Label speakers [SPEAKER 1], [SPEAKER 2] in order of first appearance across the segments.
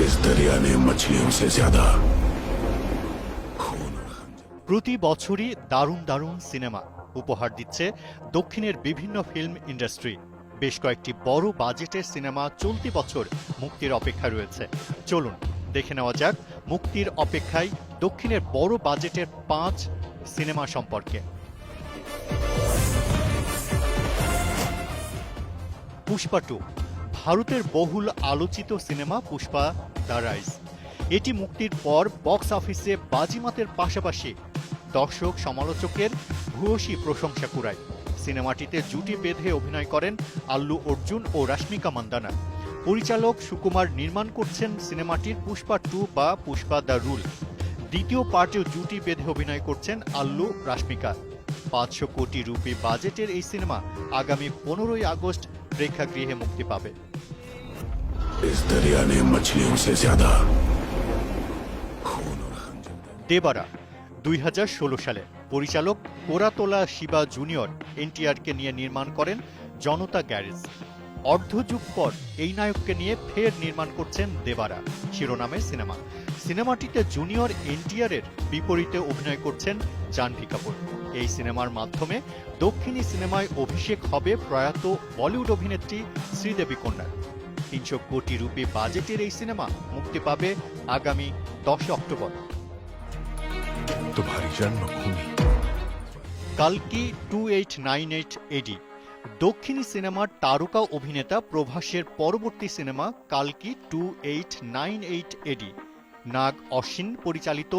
[SPEAKER 1] इस दरिया ने मछलियों से ज्यादा खून और खंजर
[SPEAKER 2] প্রতি বছরই দারুণ দারুণ সিনেমা উপহার দিচ্ছে দক্ষিণের বিভিন্ন ফিল্ম ইন্ডাস্ট্রি বেশ কয়েকটি বড় বাজেটের সিনেমা চলতি বছর মুক্তির অপেক্ষায় রয়েছে চলুন দেখে নেওয়া যাক মুক্তির অপেক্ষায় দক্ষিণের বড় বাজেটের পাঁচ সিনেমা সম্পর্কে পুষ্পা টু ভারতের বহুল আলোচিত সিনেমা পুষ্পা দ্য রাইজ। এটি মুক্তির পর বক্স অফিসে বাজিমাতের পাশাপাশি দর্শক, সমালোচকের ভূয়সী প্রশংসা কুড়ায়। সিনেমাটিতে জুটি বেঁধে অভিনয় করেন আল্লু অর্জুন ও রাশ্মিকা মান্দানা। পরিচালক সুকুমার নির্মাণ করছেন সিনেমাটির পুষ্পা টু বা পুষ্পা দ্য রুল। দ্বিতীয় পার্টেও জুটি বেঁধে অভিনয় করছেন আল্লু, রাশ্মিকা। পাঁচশো কোটি রুপি বাজেটের এই সিনেমা আগামী পনেরোই আগস্ট প্রেক্ষাগৃহে মুক্তি পাবে।
[SPEAKER 1] इस दरिया ने मछलियों से ज्यादा खून और खंजर
[SPEAKER 2] দেবারা দুই সালে পরিচালক কোরাতোলা শিবা জুনিয়র এনটিআরকে নিয়ে নির্মাণ করেন জনতা গ্যারেজ অর্ধযুগ পর এই নায়ককে নিয়ে ফের নির্মাণ করছেন দেবারা শিরোনামের সিনেমা সিনেমাটিতে জুনিয়র এনটিআর এর বিপরীতে অভিনয় করছেন জাহ্নবী কাপুর এই সিনেমার মাধ্যমে দক্ষিণী সিনেমায় অভিষেক হবে প্রয়াত বলিউড অভিনেত্রী শ্রীদেবী কন্যার তিনশো কোটি রুপি বাজেটের এই সিনেমা মুক্তি পাবে আগামী দশ October. কালকি two eight nine eight AD দক্ষিণী সিনেমার তারকা অভিনেতা প্রভাসের পরবর্তী সিনেমা কালকি two eight nine eight AD Nag Ashwin পরিচালিত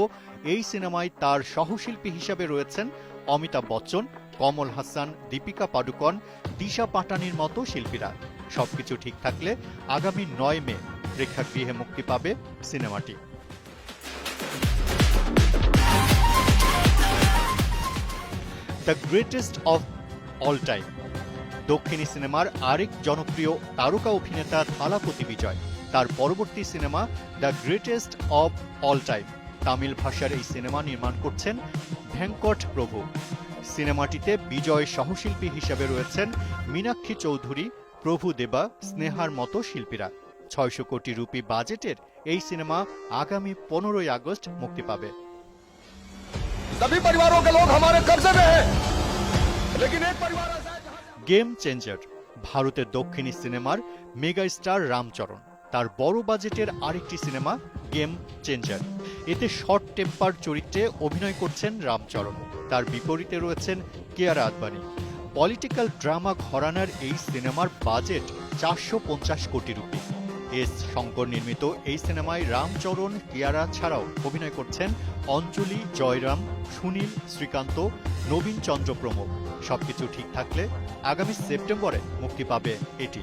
[SPEAKER 2] এই সিনেমায় তার সহশিল্পী হিসাবে রয়েছেন অমিতাভ বচ্চন কমল হাসান দীপিকা পাডুকন দিশা পাটানির মতো শিল্পীরা। সবকিছু ঠিক থাকলে আগামী নয় মে প্রেক্ষাগৃহে মুক্তি পাবে সিনেমাটি। The greatest of all time. দক্ষিণী সিনেমার আরেক জনপ্রিয় তারকা অভিনেতা থালাপতি বিজয়। তার পরবর্তী cinema the greatest of all time. Tamil ভাষার এই সিনেমা নির্মাণ করছেন ভেঙ্কট প্রভু। সিনেমাটিতে বিজয় সহশিল্পী হিসেবে রয়েছেন মীনাক্ষী চৌধুরী প্রভু দেবা স্নেহার মতো শিল্পীরা। ছয়শো কোটি রুপি বাজেটের এই সিনেমা আগামী পনেরোই আগস্ট মুক্তি পাবে। গেম চেঞ্জার ভারতের দক্ষিণী সিনেমার মেগা স্টার রামচরণ। তার বড় বাজেটের আরেকটি সিনেমা গেম চেঞ্জার এতে শর্ট টেম্পার চরিত্রে অভিনয় করছেন রামচরণ। তার বিপরীতে রয়েছেন কেয়ারা আদবানি। পলিটিক্যাল ড্রামা ঘরানার এই সিনেমার বাজেট চারশো পঞ্চাশ কোটি রুপি। এস শঙ্কর নির্মিত এই সিনেমায় রামচরণ, কিয়ারা ছাড়াও অভিনয় করছেন অঞ্জলি, জয়রাম, সুনীল, শ্রীকান্ত, নবীন চন্দ্র প্রমুখ। সবকিছু ঠিক থাকলে আগামী সেপ্টেম্বরে মুক্তি পাবে এটি।